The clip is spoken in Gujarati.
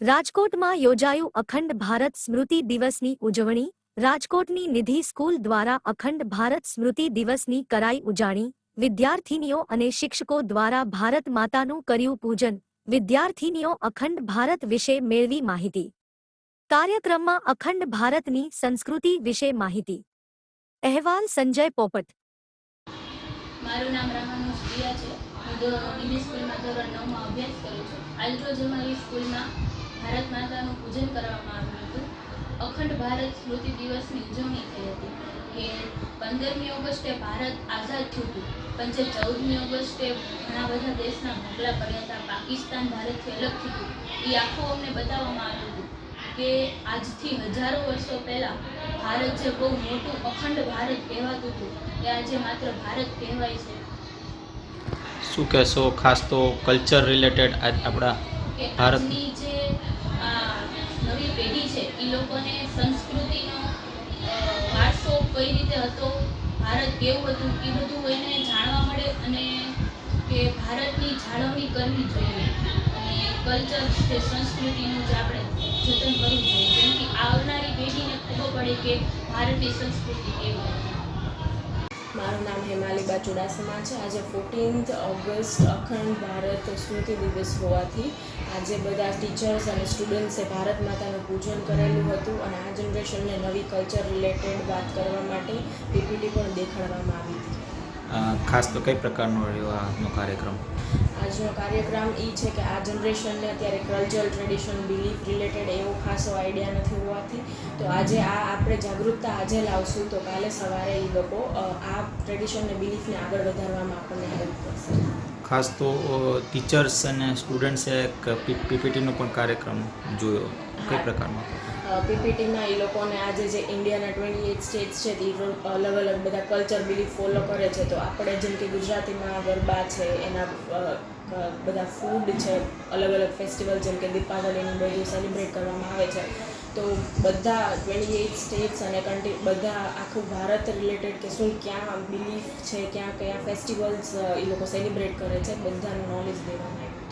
રાજકોટમાં યોજાયું અખંડ ભારત સ્મૃતિ દિવસની ઉજવણી, રાજકોટની નિધિ સ્કૂલ દ્વારા અખંડ ભારત સ્મૃતિ દિવસની કરાઈ ઉજાણી, વિદ્યાર્થીનીઓ અને શિક્ષકો દ્વારા ભારત માતાનું કર્યું પૂજન, વિદ્યાર્થીનીઓ અખંડ ભારત વિશે મેળવી માહિતી. કાર્યક્રમમાં અખંડ ભારતની સંસ્કૃતિ વિશે માહિતી. અહેવાલ સંજય પોપટ. મારું નામ રામાનુજ પ્રિયા છે. હું ધોરણ સ્કૂલમાં ધોરણ નવમાં અભ્યાસ કરું છું. આજરોજ અમારી સ્કૂલમાં ભારત માતાનું પૂજન કરવામાં આવ્યું હતું. અખંડ ભારત સ્મૃતિ દિવસની ઉજવણી થઈ હતી કે પંદરમી ઓગસ્ટે ભારત આઝાદ થયું હતું. પણ જે ચૌદમી ઓગસ્ટે ઘણા બધા દેશના ભાગલા પડ્યા હતા. પાકિસ્તાન ભારતથી અલગ થયું હતું. એ આખું અમને બતાવવામાં આવ્યું હતું કે આજથી હજારો વર્ષો પહેલાં ભારત જે બહુ મોટું અખંડ ભારત કહેવાતું હતું એ આજે માત્ર ભારત કહેવાય છે. શું કહેશો? ખાસ તો કલ્ચર રિલેટેડ આપણા કે એ લોકોને સંસ્કૃતિનો વારસો કઈ રીતે હતો, ભારત કેવું હતું, એ બધું એને જાણવા મળે અને કે ભારતની જાળવણી કરવી જોઈએ. અને કલ્ચર છે, સંસ્કૃતિનું જે આપણે જતન કરવું જોઈએ. જેમ કે આવનારી પેઢીને ખબર પડે કે ભારતની સંસ્કૃતિ કેવી હતી. મારું નામ હેમાલીબા ચુડાસમા છે. આજે ફોર્ટીન્થ ઓગસ્ટ અખંડ ભારત સ્મૃતિ દિવસ હોવાથી આજે બધા ટીચર્સ અને સ્ટુડન્ટ્સે ભારત માતાનું પૂજન કરેલું હતું અને આ જનરેશનને નવી કલ્ચર રિલેટેડ વાત કરવા માટે પીપીટી પણ દેખાડવામાં આવી હતી. ખાસ તો કઈ પ્રકારનો રહ્યો આજનો કાર્યક્રમ? આજનો કાર્યક્રમ એ છે કે આ જનરેશનને અત્યારે કલ્ચર ટ્રેડિશન બિલીફ રિલેટેડ એવો ખાસો આઈડિયા નથી હોવાથી. તો આજે આ આપણે જાગૃતતા આજે લાવશું તો કાલે સવારે એ લોકો આ ટ્રેડિશનને બિલીફને આગળ વધારવામાં આપણને હેલ્પ કરશે. ખાસ તો ટીચર્સ અને સ્ટુડન્ટ્સે પીપીટીનો પણ કાર્યક્રમ જોયો. કઈ પ્રકારનો? પીપીટીમાં એ લોકોને આજે જે ઇન્ડિયાના ટ્વેન્ટી એટ સ્ટેટ્સ છે તે અલગ અલગ બધા કલ્ચર બિલીફ ફોલો કરે છે. તો આપણે જેમ કે ગુજરાતીમાં ગરબા છે, એના બધા ફૂડ છે અલગ અલગ ફેસ્ટિવલ જેમ કે દીપાવલીની બધું સેલિબ્રેટ કરવામાં આવે છે. તો બધા ટ્વેન્ટી એઇટ સ્ટેટ્સ અને કન્ટ્રી બધા આખું ભારત રિલેટેડ કે શું ક્યાં બિલીફ છે, ક્યાં કયા ફેસ્ટિવલ્સ એ લોકો સેલિબ્રેટ કરે છે, બધાનું નોલેજ દેવા આવ્યું.